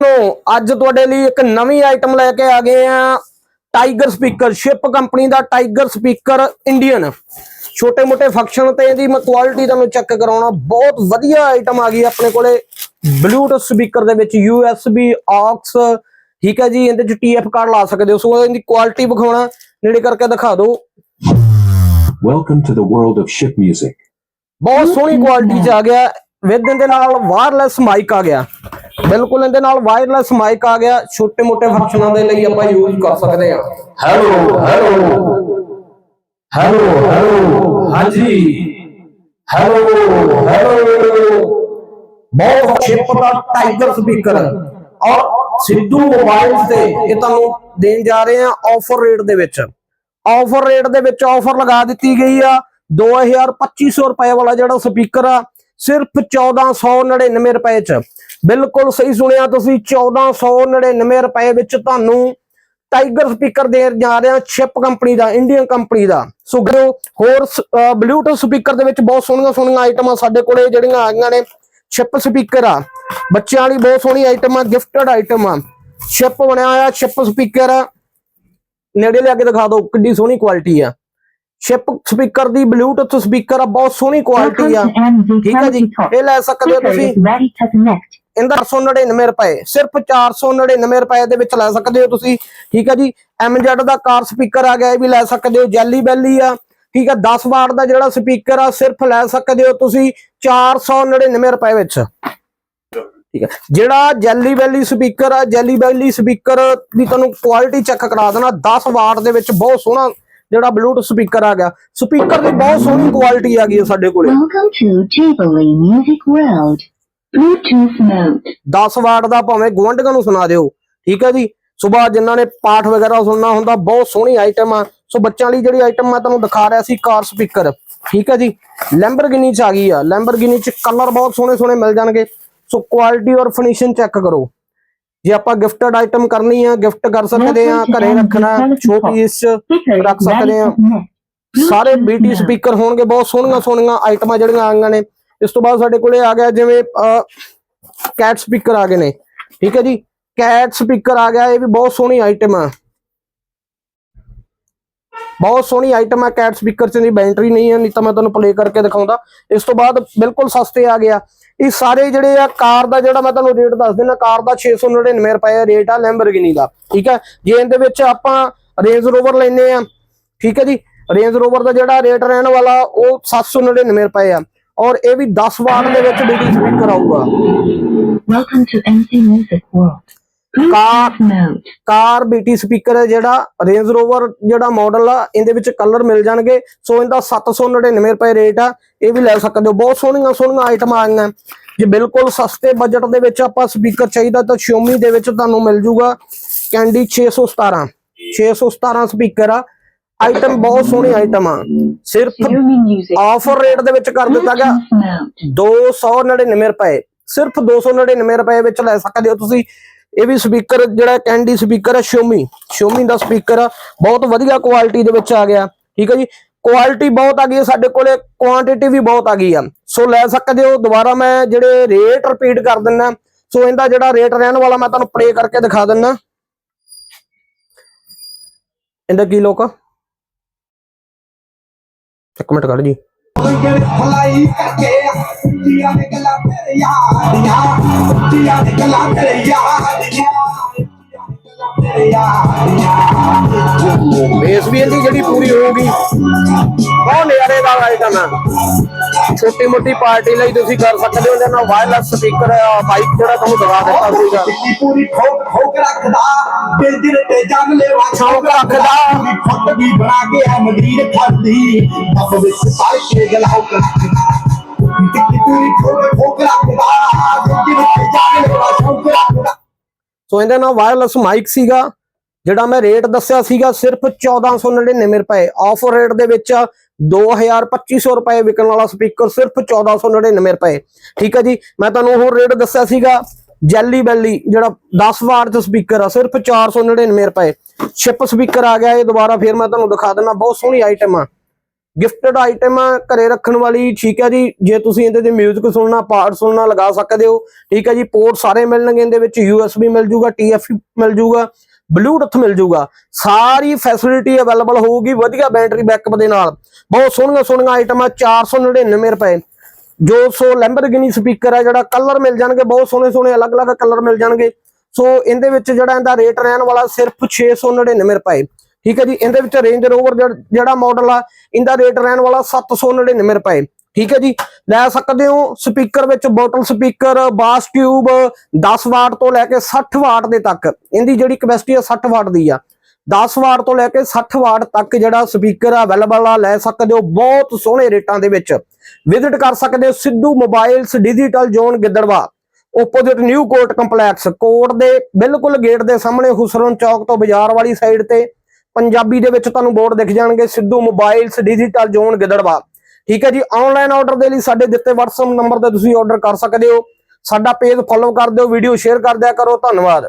ਤੋਂ ਅੱਜ ਤੁਹਾਡੇ ਲਈ ਇੱਕ ਨਵੀਂ ਆਈਟਮ ਲੈ ਕੇ ਆ ਗਏ ਆ ਟਾਈਗਰ ਸਪੀਕਰ ਸ਼ਿਪ ਕੰਪਨੀ ਦਾ ਟਾਈਗਰ ਸਪੀਕਰ ਇੰਡੀਅਨ ਛੋਟੇ ਮੋਟੇ ਫੰਕਸ਼ਨ ਤੇ ਇਹਦੀ ਮੈਂ ਕੁਆਲਿਟੀ ਤੁਹਾਨੂੰ ਚੈੱਕ ਕਰਾਉਣਾ। ਬਹੁਤ ਵਧੀਆ ਆਈਟਮ ਆ ਗਈ ਆਪਣੇ ਕੋਲੇ। ਬਲੂਟੁੱਥ ਸਪੀਕਰ ਦੇ ਵਿੱਚ USB AUX ਠੀਕ ਹੈ ਜੀ ਇਹਦੇ ਚ TF ਕਾਰਡ ਲਾ ਸਕਦੇ ਹੋ। ਸੋ ਇਹਦੀ ਕੁਆਲਿਟੀ ਵਿਖਾਉਣਾ ਨੇੜੇ ਕਰਕੇ ਦਿਖਾ ਦਿਓ। Welcome to the world of ship music. ਬਹੁਤ ਸੋਹਣੀ ਕੁਆਲਿਟੀ ਚ ਆ ਗਿਆ। ਵਿਦ ਇਹਦੇ ਨਾਲ ਵਾਇਰਲੈਸ ਮਾਈਕ ਆ ਗਿਆ। ਬਿਲਕੁਲ ਇਹਦੇ ਨਾਲ ਵਾਇਰਲੈਸ ਮਾਈਕ ਆ ਗਿਆ। ਛੋਟੇ ਮੋਟੇ ਫੰਕਸ਼ਨਾਂ ਦੇ ਲਈ ਆਪਾਂ ਯੂਜ਼ ਕਰ ਸਕਦੇ ਹਾਂ। ਹੈਲੋ ਹੈਲੋ ਹੈਲੋ ਹੈਲੋ ਹਾਂਜੀ। ਹੈਲੋ ਹੈਲੋ ਬਹੁਤ ਸ਼ਿਪ ਦਾ ਟਾਈਗਰ ਸਪੀਕਰ ਔਰ ਸਿੱਧੂ ਮੋਬਾਈਲ ਤੇ ਇਹ ਤੁਹਾਨੂੰ ਦੇਣ ਜਾ ਰਹੇ ਆ ਆਫਰ ਰੇਟ ਦੇ ਵਿੱਚ। ਆਫਰ ਰੇਟ ਦੇ ਵਿੱਚ ਆਫਰ ਲਗਾ ਦਿੱਤੀ ਗਈ ਆ। 2000 2500 ਰੁਪਏ ਵਾਲਾ ਜਿਹੜਾ ਸਪੀਕਰ ਆ ਸਿਰਫ 1499 ਰੁਪਏ ਚ। ਬਿਲਕੁਲ ਸਹੀ ਸੁਣਿਆ ਤੁਸੀਂ 1499 ਰੁਪਏ ਵਿੱਚ ਤੁਹਾਨੂੰ ਟਾਈਗਰ ਸਪੀਕਰ ਦੇਣ ਜਾ ਰਹੇ ਆ ਸ਼ਿਪ ਕੰਪਨੀ ਦਾ ਇੰਡੀਅਨ ਕੰਪਨੀ ਦਾ। ਸੋ ਗਰੋ ਹੋਰ ਬਲੂਟੁੱਥ ਸਪੀਕਰ ਦੇ ਵਿੱਚ ਬਹੁਤ ਸੋਹਣੀਆਂ ਸੋਹਣੀਆਂ ਆਈਟਮਾਂ ਸਾਡੇ ਕੋਲੇ, ਜਿਹੜੀਆਂ ਆ ਗਈਆਂ ਨੇ ਸ਼ਿਪ ਸਪੀਕਰ ਆ। ਬੱਚਿਆਂ ਵਾਲੀ ਬਹੁਤ ਸੋਹਣੀ ਆਈਟਮ ਆ ਗਿਫਟਡ ਆਈਟਮ ਆ। ਸ਼ਿਪ ਬਣਿਆ ਹੋਇਆ ਸ਼ਿਪ ਸਪੀਕਰ ਨੇੜੇ ਲਿਆ ਕੇ ਦਿਖਾ ਦਿਓ, ਕਿੰਨੀ ਸੋਹਣੀ ਕੁਆਲਿਟੀ ਆ। ਸ਼ਿਪ ਸਪੀਕਰ ਦੀ ਬਲੂਟੁੱਥ ਸਪੀਕਰ ਆ ਬਹੁਤ ਸੋਹਣੀ ਕੁਆਲਿਟੀ ਆ। ਠੀਕ ਹੈ ਜੀ? ਇਹ ਲੈ ਸਕਦੇ ਹੋ ਤੁਸੀਂ. ਇਹਦਾ 499 ਰੁਪਏ ਸਿਰਫ 499 ਰੁਪਏ ਦੇ ਵਿੱਚ ਲੈ ਸਕਦੇ ਹੋ ਤੁਸੀਂ। ਠੀਕ ਹੈ ਜੀ? MZ ਦਾ ਕਾਰ ਸਪੀਕਰ ਆ ਗਿਆ ਇਹ ਵੀ ਲੈ ਸਕਦੇ ਹੋ। ਜੈਲੀ ਬੈਲੀ ਆ। ਠੀਕ ਹੈ 10 ਵਾਟ ਦਾ ਜਿਹੜਾ ਸਪੀਕਰ ਆ ਸਿਰਫ ਲੈ ਸਕਦੇ ਹੋ ਤੁਸੀਂ 499 ਰੁਪਏ ਵਿੱਚ। ਠੀਕ ਹੈ ਜਿਹੜਾ ਜੈਲੀ ਬੈਲੀ ਸਪੀਕਰ ਆ ਜੈਲੀ ਬੈਲੀ ਸਪੀਕਰ ਦੀ ਤੁਹਾਨੂੰ ਕੁਆਲਿਟੀ ਚੈੱਕ ਕਰਾ ਦੇਣਾ। 10 ਵਾਟ ਦੇ ਵਿੱਚ ਬਹੁਤ ਸੋਹਣਾ ਜਿਹੜਾ ਬਲੂਟੁੱਥ ਸਪੀਕਰ ਆ ਗਿਆ। ਸਪੀਕਰ ਦੀ ਬਹੁਤ ਸੋਹਣੀ ਕੁਆਲਿਟੀ ਆ ਗਈ ਸਾਡੇ ਕੋਲੇ। Music World. Bluetooth mode. 10 watt ਦਾ ਭਾਵੇਂ ਗੁਆਂਢੀਆਂ ਨੂੰ ਸੁਣਾ ਦਿਓ ਠੀਕ ਹੈ ਜੀ? ਸਵੇਰ ਜਿਨ੍ਹਾਂ ਨੇ ਪਾਠ ਵਗੈਰਾ ਸੁਣਨਾ ਹੁੰਦਾ ਬਹੁਤ ਸੋਹਣੀ ਆਈਟਮ ਆ। ਸੋ ਬੱਚਿਆਂ ਲਈ ਜਿਹੜੀ ਆਈਟਮ ਮੈਂ ਤੁਹਾਨੂੰ ਦਿਖਾ ਰਿਹਾ ਸੀ ਕਾਰ ਸਪੀਕਰ ਠੀਕ ਹੈ ਜੀ? ਲੈਂਬਰਗਿਨੀ ਚ ਆ ਗਈ ਆ। ਲੈਂਬਰਗਿਨੀ ਚ ਕਲਰ ਬਹੁਤ ਸੋਹਣੇ ਸੋਹਣੇ ਮਿਲ ਜਾਣਗੇ। ਸੋ ਕੁਆਲਿਟੀ ਔਰ ਫਿਨਿਸ਼ਿੰਗ ਚੈੱਕ ਕਰੋ। ਜੇ ਆਪਾਂ ਗਿਫਟਡ ਆਈਟਮ ਕਰਨੀ ਆ ਗਿਫਟ ਕਰ ਸਕਦੇ ਆ ਘਰੇ ਰੱਖਣਾ ਸ਼ੋ ਪੀਸ ਰੱਖ ਸਕਦੇ ਆ. ਸਾਰੇ mode. ਸਪੀਕਰ ਹੋਣਗੇ ਬਹੁਤ ਸੋਹਣੀਆਂ ਸੋਹਣੀਆਂ ਆਈਟਮਾਂ ਜਿਹੜੀਆਂ ਆਈਆਂ ਨੇ। ਇਸ ਤੋਂ ਬਾਅਦ ਸਾਡੇ ਕੋਲੇ ਆ ਗਿਆ ਜਿਵੇਂ ਕੈਟ ਸਪੀਕਰ ਆ ਗਏ ਨੇ। ਠੀਕ ਹੈ ਜੀ? ਕੈਟ ਸਪੀਕਰ ਆ ਗਿਆ ਇਹ ਵੀ ਬਹੁਤ ਸੋਹਣੀ ਆਈਟਮ ਆ। ਬਹੁਤ ਸੋਹਣੀ ਆਈਟਮ ਆ ਕੈਟ ਸਪੀਕਰ ਚ ਦੀ ਬੈਟਰੀ ਨਹੀਂ ਹੈ ਨਹੀਂ ਤਾਂ ਮੈਂ ਤੁਹਾਨੂੰ ਪਲੇ ਕਰਕੇ ਦਿਖਾਉਂਦਾ। ਇਸ ਤੋਂ ਬਾਅਦ ਬਿਲਕੁਲ ਸਸਤੇ ਆ ਗਿਆ। ਇਹ ਸਾਰੇ ਜਿਹੜੇ ਆ, ਕਾਰ ਦਾ ਜਿਹੜਾ ਮੈਂ ਤੁਹਾਨੂੰ ਰੇਟ ਦੱਸ ਦਿੰਦਾ, ਕਾਰ ਦਾ 699 ਰੁਪਏ ਰੇਟ ਆ ਲੈਂਬਰਗਿਨੀ ਦਾ, ਠੀਕ ਹੈ? ਜੇ ਇਹਦੇ ਵਿੱਚ ਆਪਾਂ ਰੇਂਜ ਰੋਵਰ ਲੈਨੇ ਆ, ਠੀਕ ਹੈ ਜੀ? ਰੇਂਜ ਰੋਵਰ ਦਾ ਜਿਹੜਾ ਰੇਟ ਰਹਿਣ ਵਾਲਾ, ਉਹ 799 ਰੁਪਏ ਆ। ਔਰ ਇਹ ਵੀ 10 ਵਾਰ ਦੇ ਵਿੱਚ BT ਸਪੀਕਰ ਆਊਗਾ Welcome to MC Music World. Car. Car BT speaker ਹੈ ਜਿਹੜਾ ਰੇਂਜ ਰੋਵਰ ਜਿਹੜਾ ਮਾਡਲ ਆ ਇਹਦੇ ਵਿੱਚ ਕਲਰ ਮਿਲ ਜਾਣਗੇ। ਸੋ ਇਹਦਾ 799 ਰੁਪਏ ਰੇਟ ਆ। ਇਹ ਵੀ ਲੈ ਸਕਦੇ ਹੋ। ਬਹੁਤ ਸੋਹਣੀਆਂ ਸੋਹਣੀਆਂ ਆਈਟਮਾਂ ਆਈਆਂ ਜੇ ਬਿਲਕੁਲ ਸਸਤੇ ਬਜਟ ਦੇ ਵਿੱਚ ਆਪਾਂ ਸਪੀਕਰ ਚਾਹੀਦਾ ਤਾਂ Xiaomi ਦੇ ਵਿੱਚ ਤੁਹਾਨੂੰ ਮਿਲ ਜੂਗਾ ਕੈਂਡੀ 617 617 ਸਪੀਕਰ ਆ। ਆਈਟਮ ਬਹੁਤ ਸੋਹਣੀ ਆਈਟਮ ਆ। ਸਿਰਫ. ਆਫਰ ਰੇਟ ਦੇ ਵਿੱਚ ਕਰ ਦਿੱਤਾ ਗਿਆ। Bluetooth mode. 299 ਰੁਪਏ। ਸਿਰਫ 299 ਰੁਪਏ ਵਿੱਚ ਲੈ ਸਕਦੇ ਹੋ ਤੁਸੀਂ। ਇਹ ਵੀ ਸਪੀਕਰ ਜਿਹੜਾ ਕੈਂਡੀ ਸਪੀਕਰ ਹੈ ਸ਼ੋਮੀ। Xiaomi ਦਾ ਸਪੀਕਰ ਆ। ਬਹੁਤ ਵਧੀਆ ਕੁਆਲਿਟੀ ਦੇ ਵਿੱਚ ਆ ਗਿਆ। ਠੀਕ ਹੈ ਜੀ? ਕੁਆਲਿਟੀ ਬਹੁਤ ਆ ਗਈ ਹੈ ਸਾਡੇ ਕੋਲੇ ਕੁਆਂਟੀਟੀ ਵੀ ਬਹੁਤ ਆ ਗਈ ਆ। ਸੋ ਲੈ ਸਕਦੇ ਹੋ, ਦੁਬਾਰਾ ਮੈਂ ਜਿਹੜੇ ਰੇਟ ਰਿਪੀਟ ਕਰ ਦਿੰਦਾ ਸੋ ਇਹਦਾ ਜਿਹੜਾ ਰੇਟ ਰਹਿਣ ਵਾਲਾ ਮੈਂ ਤੁਹਾਨੂੰ ਪਲੇ ਕਰਕੇ ਦਿਖਾ ਦਿੰਦਾ ਇਹਦਾ ਕੀ ਲੋਕ ਇੱਕ ਮਿੰਟ ਕੱਢ ਜੀ। ਗੜ ਕਰਕੇ ਉੱਚੀਆਂ ਨਿਕਲਾ ਤੇਰੇ ਯਾਰੀਆਂ ਉੱਚੀਆਂ ਤੇਰੇ ਯਾਰੀਆਂ ਤੇਰੇ ਯਾਰੀਆਂ। ਬੇਸ ਵੀ ਇਹਦੀ ਜਿਹੜੀ ਪੂਰੀ ਹੋਊਗੀ ਬਹੁਤ ਨਜ਼ਾਰੇ ਦਾ ਆਈਟਮ ਹੈ ਛੋਟੀ ਮੋਟੀ ਪਾਰਟੀ ਲਈ ਤੁਸੀਂ ਕਰ ਸਕਦੇ ਹੋ ਨਾਲ ਵਾਇਰਲੈਸ ਸਪੀਕਰ ਮਾਈਕ ਜਿਹੜਾ ਤੁਹਾਨੂੰ ਦਵਾ ਦਿੱਤਾ ਸੀਗਾ ਪੂਰੀ ਠੋਕ ਠੋਕ ਰੱਖਦਾ ਦਿਲ ਦਿਲ ਤੇ ਜੰਗ ਲੈਵਾ ਸ਼ੌਕ ਰੱਖਦਾ। ਪੂਰੀ ਫੁੱਟ ਵੀ ਬਣਾ ਕੇ ਐ ਮਦੀਰ ਖੜਦੀ ਬੱਬ ਵਿੱਚ ਪਾ ਕੇ ਗਲਾਉ ਰੱਖਦਾ। ਸੋ ਇਹਦੇ ਨਾਲ ਵਾਇਰਲੈਸ ਮਾਈਕ ਸੀਗਾ, ਜਿਹੜਾ ਮੈਂ ਰੇਟ ਦੱਸਿਆ ਸੀਗਾ ਸਿਰਫ 1499 ਰੁਪਏ। ਆਫਰ ਰੇਟ ਦੇ ਵਿੱਚ 2250 ਰੁਪਏ ਵਿਕਣ ਵਾਲਾ ਸਪੀਕਰ ਸਿਰਫ 1499 ਰੁਪਏ। ਠੀਕ ਹੈ ਜੀ, ਮੈਂ ਤੁਹਾਨੂੰ ਹੋਰ ਰੇਟ ਦੱਸਿਆ ਸੀਗਾ ਜੈਲੀ ਬੈਲੀ ਜਿਹੜਾ 10 ਵਾਟ ਦਾ ਸਪੀਕਰ ਆ, ਸਿਰਫ 499 ਰੁਪਏ। ਸ਼ਿਪ ਸਪੀਕਰ ਆ ਗਿਆ, ਇਹ ਦੁਬਾਰਾ ਫਿਰ ਮੈਂ ਤੁਹਾਨੂੰ ਦਿਖਾ ਦਿੰਦਾ, ਬਹੁਤ ਸੋਹਣੀ ਆਈਟਮ ਆ। ਗਿਫਟਡ ਆਈਟਮ ਘਰੇ ਰੱਖਣ ਵਾਲੀ, ਠੀਕ ਹੈ ਜੀ, ਜੇ ਤੁਸੀਂ ਇਹਦੇ ਤੇ 뮤직 ਸੁਣਨਾ, ਪਾਠ ਸੁਣਨਾ ਲਗਾ ਸਕਦੇ ਹੋ, ਠੀਕ ਹੈ ਜੀ ਪੋਰਟ ਸਾਰੇ ਮਿਲਣਗੇ ਇਹਦੇ ਵਿੱਚ USB ਮਿਲ ਜੂਗਾ TFT ਮਿਲ ਜੂਗਾ ਬਲੂਟੁੱਥ ਮਿਲ ਜੂਗਾ, ਸਾਰੀ ਫੈਸਿਲਿਟੀ ਅਵੇਲੇਬਲ ਹੋਊਗੀ, ਵਧੀਆ ਬੈਟਰੀ ਬੈਕਅਪ ਦੇ ਨਾਲ। ਬਹੁਤ ਸੋਹਣੀਆਂ ਸੋਹਣੀਆਂ ਆਈਟਮਾਂ 499 ਰੁਪਏ। ਜੋ ਸੋ ਲੈਂਬਰਗਿਨੀ ਸਪੀਕਰ ਹੈ ਜਿਹੜਾ ਕਲਰ ਮਿਲ ਜਾਣਗੇ, ਬਹੁਤ ਸੋਹਣੇ ਸੋਹਣੇ, ਅਲੱਗ-ਅਲੱਗ ਕਲਰ ਮਿਲ ਜਾਣਗੇ। ਸੋ ਇਹਦੇ ਵਿੱਚ ਜਿਹੜਾ ਇਹਦਾ ਰੇਟ ਰਹਿਣ ਵਾਲਾ, ਸਿਰਫ 699 ਰੁਪਏ। ਠੀਕ ਹੈ ਜੀ? ਇਹਦੇ ਵਿੱਚ ਰੇਂਜ ਰੋਵਰ ਜਿਹੜਾ ਮਾਡਲ ਆ, ਇਹਦਾ ਰੇਟ ਰਹਿਣ ਵਾਲਾ 799 ਰੁਪਏ। ਠੀਕ ਹੈ ਜੀ? ਲੈ ਸਕਦੇ ਹੋ ਸਪੀਕਰ ਵਿੱਚ bottle speaker bass tube 10 watt ਤੋਂ ਲੈ ਕੇ 60 ਵਾਟ ਦੇ ਤੱਕ। ਇਹਦੀ ਜਿਹੜੀ ਕਪੈਸਿਟੀ ਆ 60 ਵਾਟ ਦੀ ਆ। 10 ਵਾਟ ਤੋਂ ਲੈ ਕੇ 60 ਵਾਟ ਤੱਕ ਜਿਹੜਾ ਸਪੀਕਰ ਅਵੇਲੇਬਲ ਆ, ਲੈ ਸਕਦੇ ਹੋ ਬਹੁਤ ਸੋਹਣੇ ਰੇਟਾਂ ਦੇ ਵਿੱਚ। ਵਿਜ਼ਿਟ ਕਰ ਸਕਦੇ ਹੋ Sidhu mobiles digital zone Giddarwa. Opposite new court complex court ਦੇ ਬਿਲਕੁਲ ਗੇਟ ਦੇ ਸਾਹਮਣੇ ਹੁਸਰਨ ਚੌਕ ਤੋਂ ਬਾਜ਼ਾਰ ਵਾਲੀ ਸਾਈਡ ਤੇ। ਪੰਜਾਬੀ ਦੇ ਵਿੱਚ ਤੁਹਾਨੂੰ ਬੋਰਡ ਦਿਖ ਜਾਣਗੇ, Sidhu mobiles digital zone Giddarwa. ਠੀਕ ਹੈ ਜੀ ਆਨਲਾਈਨ ਆਰਡਰ ਦੇ ਲਈ ਸਾਡੇ ਦਿੱਤੇ WhatsApp ਨੰਬਰ ਤੇ ਤੁਸੀਂ ਆਰਡਰ ਕਰ ਸਕਦੇ ਹੋ। ਸਾਡਾ ਪੇਜ ਫੋਲੋ ਕਰ ਦਿਓ ਵੀਡੀਓ ਸ਼ੇਅਰ ਕਰ ਦਿਆ ਕਰੋ, ਧੰਨਵਾਦ।